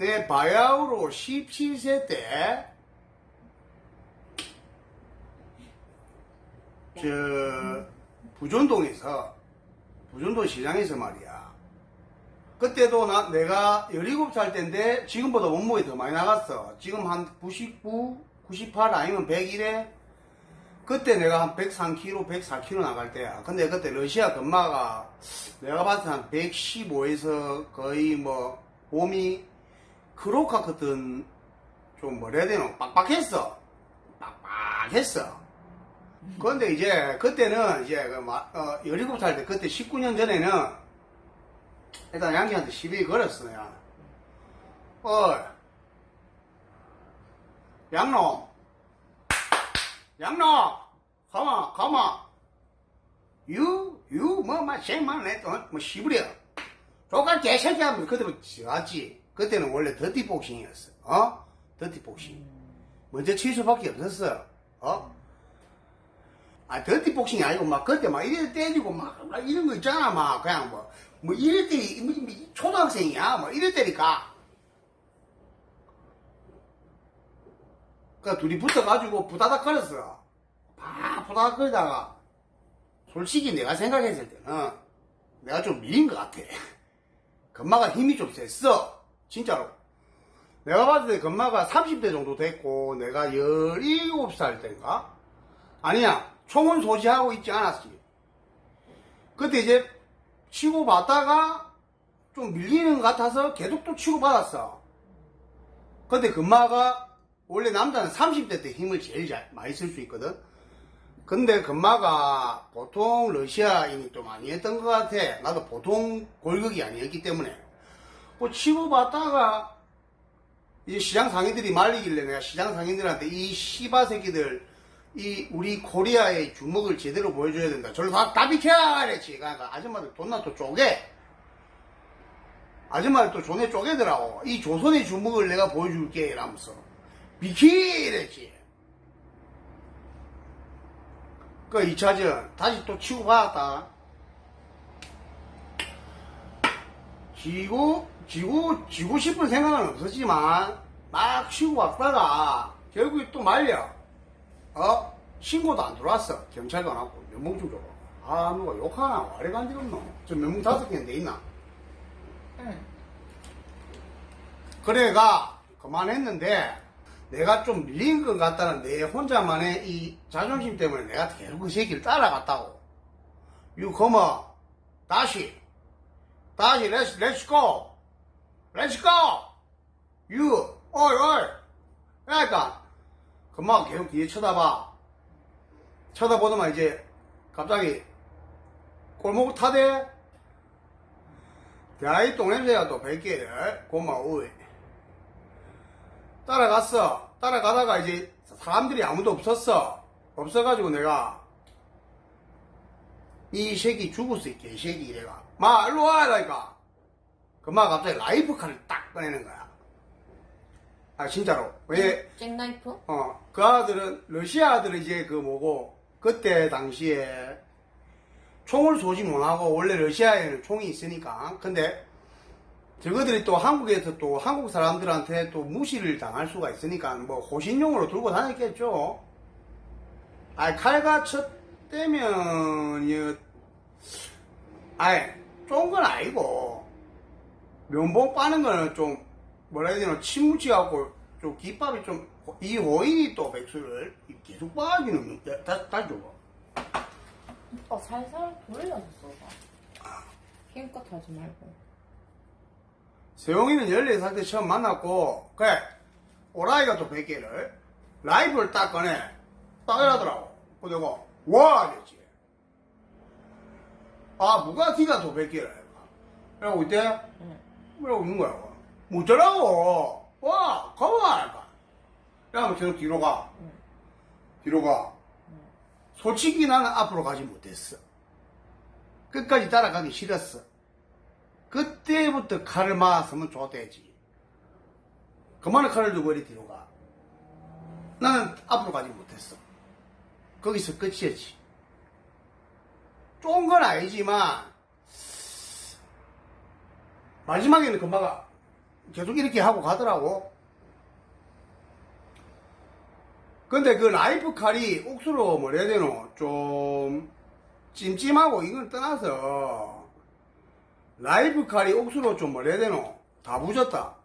내 바야흐로 17세 때, 저, 부전동에서, 부전동 시장에서 말이야. 그때도 나, 내가 17살 때인데, 지금보다 몸무게 더 많이 나갔어. 지금 한 99, 98 아니면 101에, 그때 내가 한 103kg, 104kg 나갈 때야. 근데 그때 러시아 금마가 내가 봤을 때 한 115에서 거의 뭐 몸이 크로카 같은 좀 뭐라 해야 되노? 빡빡했어. 빡빡했어. 근데 이제 그때는 이제 그 마- 어, 17살 때 그때 19년 전에는 일단 양기한테 시비 걸었어 내가. 어 양놈 양놈 가마 가마 유유 뭐마 쟤만 내또뭐 시부려 조각 개새끼 하면 그때부터 지었지 그때는 원래 더티 복싱이었어 어 더티 복싱 먼저 칠 수밖에 없었어 어 아, 더티 복싱이 아니고, 막, 그때 막, 이래 때리고, 막, 막 이런 거 있잖아, 막, 그냥 뭐, 뭐, 뭐, 뭐, 초등학생이야, 뭐, 이래 때리까. 그 둘이 붙어가지고 부다닥 거렸어. 막 부다닥 거리다가 솔직히 내가 생각했을 때는 내가 좀 밀린 것 같아. 건마가 힘이 좀 셌어. 진짜로. 내가 봤을 때 건마가 30대 정도 됐고 내가 17살 때인가? 아니야. 총은 소지하고 있지 않았지. 그때 이제 치고 받다가 좀 밀리는 것 같아서 계속 또 치고 받았어. 근데 금마가 원래 남자는 30대 때 힘을 제일 잘, 많이 쓸 수 있거든. 근데 금마가 보통 러시아인이 좀 많이 했던 것 같아. 나도 보통 골격이 아니었기 때문에. 뭐 치고받다가 이제 시장 상인들이 말리길래 내가 시장 상인들한테 이 씨바 새끼들 이 우리 코리아의 주먹을 제대로 보여줘야 된다. 저를 다, 다 비켜! 이랬지. 그러니까 아줌마들 존나 또 쪼개. 아줌마들 또 존에 쪼개더라고. 이 조선의 주먹을 내가 보여줄게. 이러면서. 비키! 이랬지. 그 2차전 다시 또 치고 받았다. 지고, 지고, 지고 싶은 생각은 없었지만, 막 치고 왔다가, 결국에 또 말려. 어? 신고도 안 들어왔어. 경찰도 안 왔고, 면봉 주고. 아, 누가 욕하나? 와리 간지 없노? 저 면봉 다섯 개인데 있나? 응. 그래가, 그만했는데, 내가 좀 밀린 것 같다는 내 혼자만의 이 자존심 때문에 내가 계속 그 새끼를 따라갔다고. 유, 거머, 다시, 다시, 고! 유, 어이, 어이! 그러니까, 금방 계속 뒤에 쳐다봐. 쳐다보더만 이제, 갑자기, 골목 타대? 야이 똥냄새가 또 100개를, 고마워. 따라갔어. 따라가다가 이제 사람들이 아무도 없었어. 없어가지고 내가 이 새끼 죽을 수 있게 이 새끼 이래가 마 일로 와 이러니까 그마 갑자기 라이프 칼을 딱 꺼내는 거야. 아 진짜로 왜? 잭나이프? 어, 그 아들은, 러시아 아들은 이제 그 뭐고, 그때 당시에 총을 소지 못하고, 원래 러시아에는 총이 있으니까. 근데, 저거들이 또 한국에서 또 한국 사람들한테 또 무시를 당할 수가 있으니까, 뭐, 호신용으로 들고 다녔겠죠. 아, 칼과 쳤 대면, 이, 아이, 쫀건 아니고, 면봉 빠는 거는 좀, 뭐라 해야 되나, 침 묻혀갖고, 좀 깃밥이 좀, 이 호인이 또 백수를 계속 빠지는, 다, 다 줘. 오빠 살살 돌려서 써봐. 힘껏 하지 말고. 세용이는 14살 때 처음 만났고, 그래, 오라이가 또 100개를, 라이브를 딱 꺼내, 딱 이러더라고. 그 래서 내가, 와! 이랬지. 아, 무가티가 또 100개를. 이러고 있대? 응. 이러고 있는 거야. 못 자라고! 와! 가만! 할까? 이러면 계속 뒤로 가. 응. 뒤로 가. 솔직히 나는 앞으로 가지 못했어. 끝까지 따라가기 싫었어. 그때부터 칼을 맞았으면 좋대지. 그만한 칼을 두고 이리 뒤로 가. 나는 앞으로 가지 못했어. 거기서 끝이었지. 쫀건 아니지만, 마지막에는 금마가 계속 이렇게 하고 가더라고. 근데 그 라이프 칼이 옥수로 뭐라 해야 되노? 좀 찜찜하고 이건 떠나서 라이프 칼이 옥수로 좀 뭐라 해야 되노? 다 부졌다.